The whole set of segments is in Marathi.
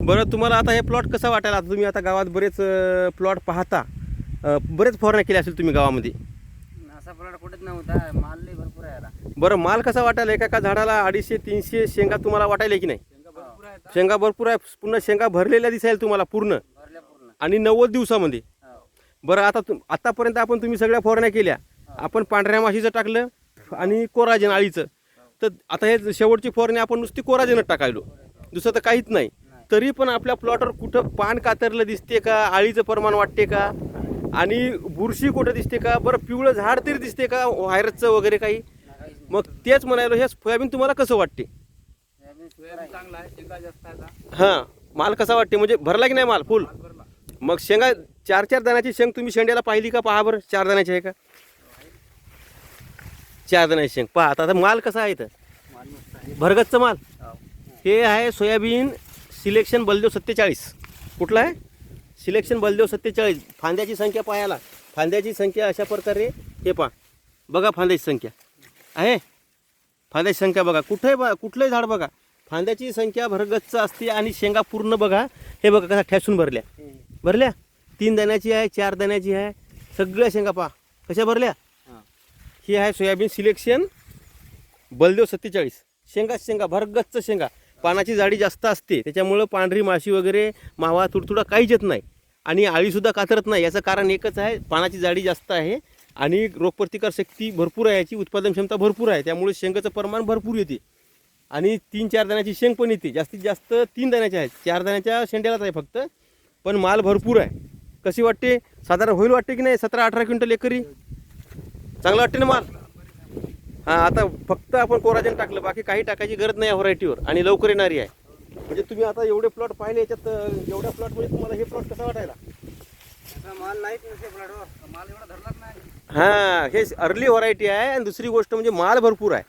बरं तुम्हाला आता हे प्लॉट कसा वाटायला? आता तुम्ही आता गावात बरेच प्लॉट पाहता. बरेच फवारण्या केल्या असेल तुम्ही गावामध्ये. असा प्लॉट कुठेच नव्हता. माल लई भरपूर आहे याला बरं माल कसा वाटायला? एका एका झाडाला अडीचशे तीनशे शेंगा तुम्हाला वाटायला की नाही? भरपूर शेंगा भरपूर आहे पुन्हा शेंगा भरलेल्या दिसायला तुम्हाला पूर्ण. भरल्या पूर्ण. आणि नव्वद दिवसामध्ये. हो. बरं आता तुम आतापर्यंत आपण तुम्ही सगळ्या फवारण्या केल्या. आपण पांढऱ्या माशीचं टाकलं आणि कोराजन आळीचं तर आता हे शेवटची फवारणी आपण नुसती कोराजनच टाकायलो. दुसरं तर काहीच नाही. तरी पण आपल्या प्लॉटवर कुठं पान कातरलं दिसते का? आळीचं प्रमाण वाटते का? आणि बुरशी कुठं दिसते का? बरं पिवळं झाड तरी दिसते का? व्हायरसचं वगैरे काही? मग तेच म्हणायलो हे सोयाबीन तुम्हाला कसं वाटते? हां माल कसा वाटते? म्हणजे भरला की नाही माल? फुल? मग शेंगा चार चार दाण्याची शेंग तुम्ही शेंड्याला पाहिली का? पहा बरं चार दाण्याची आहे का? चार दाण्याची शेंग. पहा आता आता माल कसा आहे तर माल भरगतचं माल? हे आहे सोयाबीन सिलेक्शन बलदेव सत्तेचाळीस. कुठलं आहे? सिलेक्शन बलदेव सत्तेचाळीस. फांद्याची संख्या पाहायला फांद्याची संख्या अशा प्रकारे हे पहा. बघा फांद्याची संख्या. आहे? फांद्याची संख्या बघा. कुठे बघा? कुठलंही झाड बघा. फांद्याची संख्या भरगच्च असते आणि शेंगा पूर्ण बघा. हे बघा कसा ठॅसून भरल्या. भरल्या? तीन दाण्याची आहे चार दाण्याची आहे. सगळ्या शेंगा पहा. कशा भरल्या? ही आहे सोयाबीन सिलेक्शन बलदेव सत्तेचाळीस. शेंगा शेंगा भरगच्च शेंगा. पानाची जाडी जास्त असते त्याच्यामुळं पांढरी माशी वगैरे मावा तुडतुडा काहीच येत नाही. आणि आळीसुद्धा कातरत नाही याचं कारण एकच आहे पानाची जाडी जास्त आहे आणि रोगप्रतिकार शक्ती भरपूर आहे याची उत्पादन क्षमता भरपूर आहे त्यामुळे शेंगाचं प्रमाण भरपूर येते. आणि तीन चार दाण्याची शेंग पण येते जास्तीत जास्त तीन दाण्याच्या आहेत चार दाण्याच्या शेंड्यालाच आहे फक्त पण माल भरपूर आहे. कशी वाटते? साधारण होईल वाटते की नाही? सतरा अठरा क्विंटल एकरी? चांगलं वाटते ना माल? आता फक्त आपण कोराजन टाकलं बाकी काही टाकायची गरज नाही व्हरायटीवर आणि लवकर येणारी आहे. म्हणजे तुम्ही आता एवढे प्लॉट पाहिले याच्यात एवढ्या प्लॉटमध्ये तुम्हाला हे प्लॉट कसा वाटायला? माल प्लॉटवर. माल एवढा धरलाच नाही. हां हे अर्ली व्हरायटी आहे आणि दुसरी गोष्ट म्हणजे माल भरपूर आहे.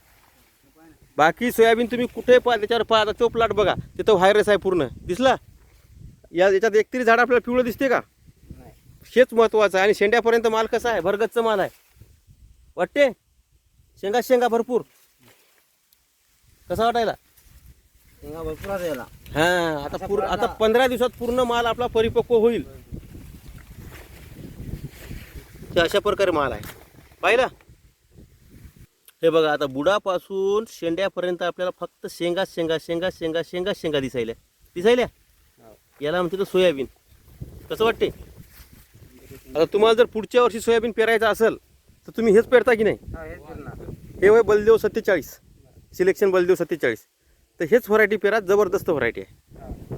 बाकी सोयाबीन तुम्ही कुठे पहा त्याच्यावर पहा आता तो प्लॉट बघा तिथं व्हायरस आहे पूर्ण. दिसला? या याच्यात एक तरी झाड आपल्याला पिवळं दिसते का? नाही. हेच महत्त्वाचं आहे. आणि शेंड्यापर्यंत माल कसा आहे? भरगतचं माल आहे. वाटते? शेंगा शेंगा भरपूर. कसा वाटायला? शेंगा भरपूर हां आता पूर्ण आता पंधरा दिवसात पूर्ण माल आपला परिपक्व होईल. हे अशा प्रकारे माल आहे. पाहिला? हे बघा आता बुडापासून शेंड्यापर्यंत आपल्याला फक्त शेंगा शेंगा शेंगा शेंगा शेंगा शेंगा दिसायल्या. दिसायल्या? याला म्हणते तो सोयाबीन. कसं वाटते? आता तुम्हाला जर पुढच्या वर्षी सोयाबीन पेरायचं असेल तर तुम्ही हेच पेरता की नाही? हा, हे वय बलदेव सत्तेचाळीस. सिलेक्शन बलदेव सत्तेचाळीस. तर हेच व्हरायटी पेरा जबरदस्त व्हरायटी आहे.